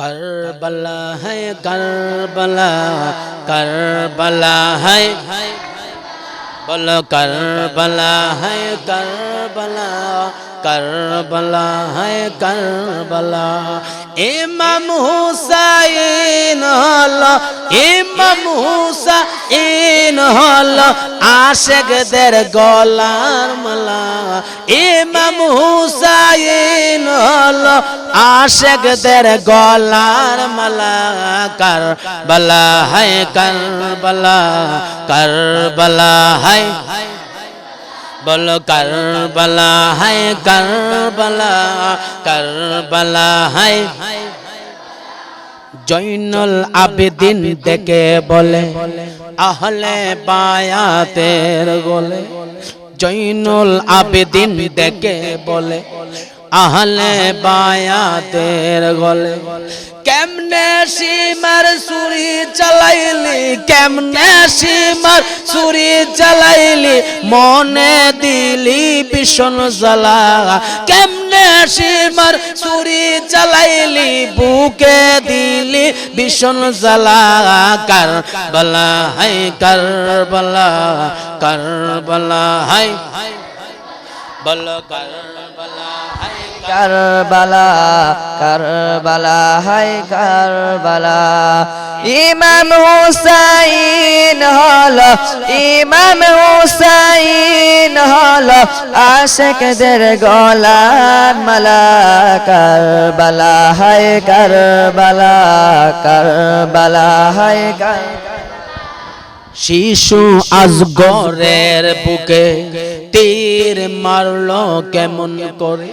Karbala है Karbala Karbala है बोलो करबला है करबला करबला है करबला ইমাম হুসাইন হল, ইমাম হুসাইন হল আশেকদের গলার মালা। ইমাম হুসাইন হল আশেকদের গলার মালা। কারবালা হায়, কারবালা কারবালা হায়। বলো, কারবালা হায়, কারবালা কারবালা হায়। জৈনুল আবেদিন দেখে বলে আহলে বায়াতের গোলে। জৈনুল আবেদিন দেখে বলে আহলে বায়াতের গলে। কেমনে সীমার সুরি চালাইলি, কেমনে সীমার সুরি চালাইলি, মনে দিলি ভীষণ জ্বালা। কেমনে সীমার সুরি চালাইলি, বুকে দিলি ভীষণ জ্বালা। কার বলা হাই কার বলা কার বলা হাই বলো কার বলা কারবালা কারবালা, হাই কারবালা। ইমাম হুসাইন হল, ইমাম হুসাইন হল, আশেকদের গলার মালা। কারবালা, হাই কারবালা কারবালা, হাই কারবালা। শিশু আজগরের বুকে তীর মারল কেমন করে?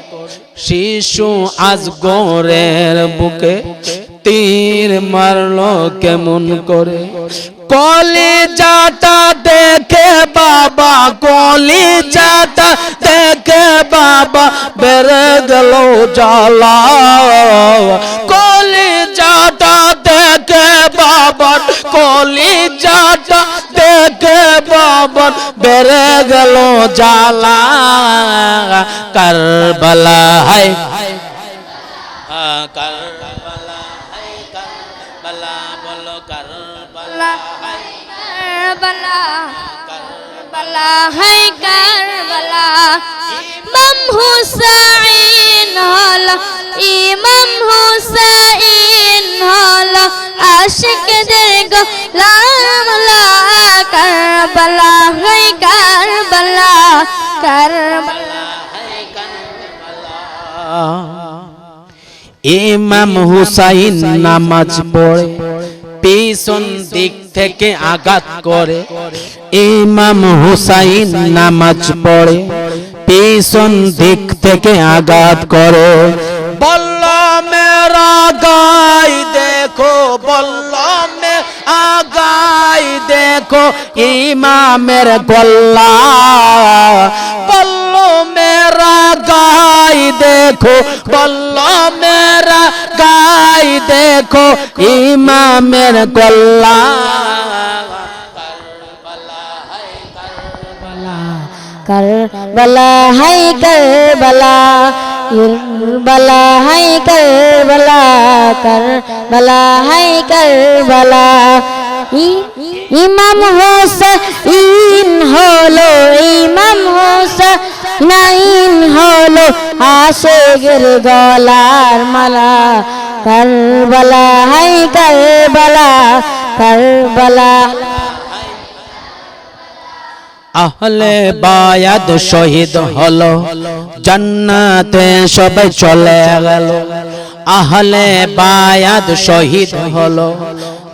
শিশু আজ আজগরের বুকে তীর মারল কেমন করে? কলে যাটা দেখে বাবা কলে যাটা দেখে বাবা বেড়ে গেল জ্বালা। যাটা দেখে বাবার কলি যাটা দেখে বাবার বেড়ে গেল জ্বালা। কারবালা হায় কারবালা হায় কারবালা, বলো কারবালা হায় কারবালা কারবালা, হাই, কারবালা। ইমাম হুসাইন হল, ইমাম হুসাইন আশিকদের গোলামলা কারবালা, হাই কারবালা। ইমাম হুসাইন নামাজ পড়ে, পিছন দিক থেকে আঘাত করে। ইমাম হুসাইন নামাজ পড়ে, পিছন দিক থেকে আঘাত করে। बल्ला मेरा गाय देखो, बल्ला में आ गाय देखो ईमा मेरे बल्ला। बल्लो मेरा गाय देखो, बल्लो मेरा गाय देखो ईमा मेरे बल्ला। कर बला है कर बला হাই কারবালা কারবালা হাই কারবালা। ই- ইমাম হোসেন হলো, ইমাম হোসেন হলো আশেগের গলার মালা। কারবালা হাই কারবালা কারবালা আহলে বায়াত শহীদ হলো। জান্নাতে সবাই চলে গেল। আহলে বায়াত শহীদ হলো।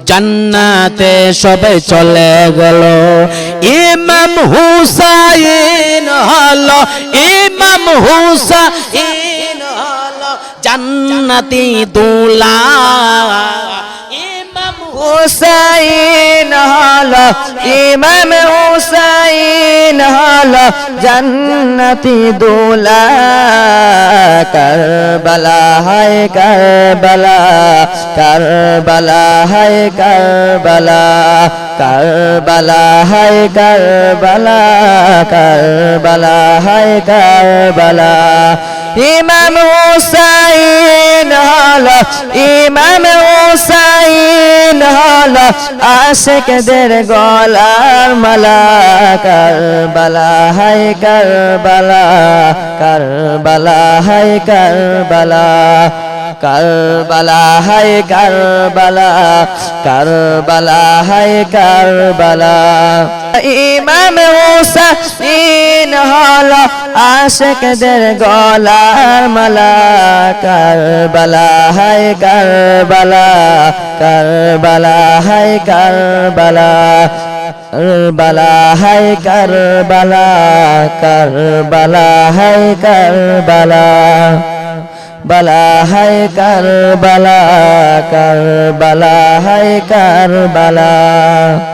জান্নাতে সবাই চলে গেল। ইমাম হুসাইন হলো। ইমাম হুসাইন হলো। জান্নাতি দুলা হুসাইন হল, ইমাম হুসাইন হল, জন্নতি দুলা কারবালা, হায় কারবালা কারবালা, হায় কারবালা কারবালা, হায় কারবালা কারবালা, হায় কারবালা। ইমাম হুসাইন হল, ইমাম হলো আশেকদের গলার মালা কারবালা হাই কারবালা কারবালা হাই কারবালা। কারবালা হাই কারবালা কারবালা হাই কারবালা। ইমাম হুসাইন হলো আশেকদের গলার মালা, কারবালা হাই কারবালা কারবালা হাই কারবালা কারবালা হাই কারবালা কারবালা হাই কারবালা। বালা হায় কার বালা কার বালা হায় কার কারবালা।